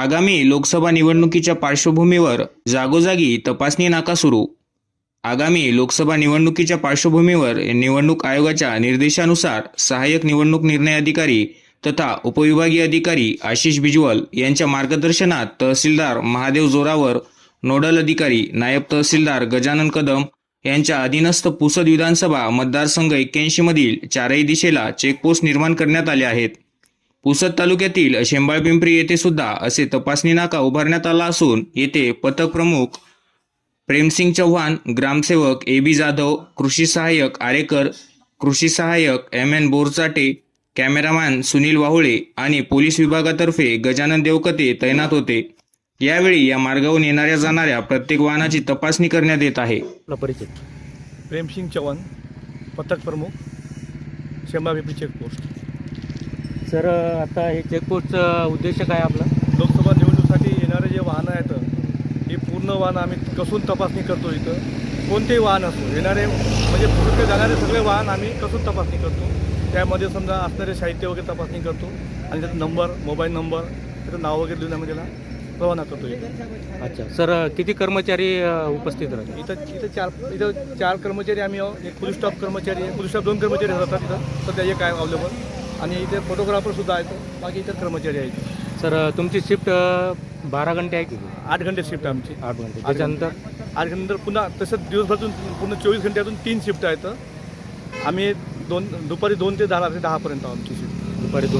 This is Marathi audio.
आगामी लोकसभा निवडणुकीच्या पार्श्वभूमीवर जागोजागी तपासणी नाका सुरू. आगामी लोकसभा निवडणुकीच्या पार्श्वभूमीवर निवडणूक आयोगाच्या निर्देशानुसार सहाय्यक निवडणूक निर्णय अधिकारी तथा उपविभागीय अधिकारी आशिष बिजवल यांच्या मार्गदर्शनात तहसीलदार महादेव जोरावर नोडल अधिकारी नायब तहसीलदार गजानन कदम यांच्या अधीनस्थ पुसद विधानसभा मतदारसंघ एक्क्याऐंशी मधील चारही दिशेला चेकपोस्ट निर्माण करण्यात आले आहेत. पुसद तालुक्यातील शेंबाळपिंपरी येथे सुद्धा असे तपासणी नाका उभारण्यात आला असून येथे पथक प्रमुख प्रेमसिंग चव्हाण ग्रामसेवक ए बी जाधव कृषी सहाय्यक आरेकर कृषी सहाय्यक M N Borchate cameraman Sunil Wahule आणि पोलीस विभागातर्फे गजानन देवकते तैनात होते. यावेळी या मार्गावरून येणाऱ्या जाणाऱ्या प्रत्येक वाहनाची तपासणी करण्यात येत आहे. प्रेमसिंग चव्हाण पथक प्रमुख शेंबाबिपी चेकपोस्ट सर आता हे चेकपोस्टचा उद्देश काय आपला? लोकसभा निवडणुकीसाठी येणारे जे वाहनं आहेत ही पूर्ण वाहनं आम्ही कसून तपासणी करतो इथं. कोणतेही वाहन असो येणारे म्हणजे पुढे जाणारे सगळे वाहन आम्ही कसून तपासणी करतो. त्यामध्ये समजा असणारे साहित्य वगैरे तपासणी करतो. आणि त्याचा नंबर मोबाईल नंबर त्याचं नाव वगैरे देऊन आम्ही त्याला रवाना करतो इथं. अच्छा. सर किती कर्मचारी उपस्थित राहतात? इथं इथं चार इथं चार कर्मचारी आम्ही आहोत. एक पोलीस स्टाफ कर्मचारी आहे. पोलीस स्टाफ दोन कर्मचारी राहतात इथं. सध्या एक आहे अवेलेबल आणि इथे फोटोग्राफर सुद्धा आहेत. बाकी इतर कर्मचारी आहेत. सर तुमची शिफ्ट बारा घंटे आहे की? आठ घंटे शिफ्ट आहे आमची. आठ घंटे. त्याच्यानंतर? आठ घंटेनंतर पुन्हा तसं दिवसभरातून पूर्ण चोवीस घंट्यातून तीन शिफ्ट आहेत. आम्ही दोन दुपारी दोन ते दहा दहापर्यंत आमची शिफ्ट दुपारी दोन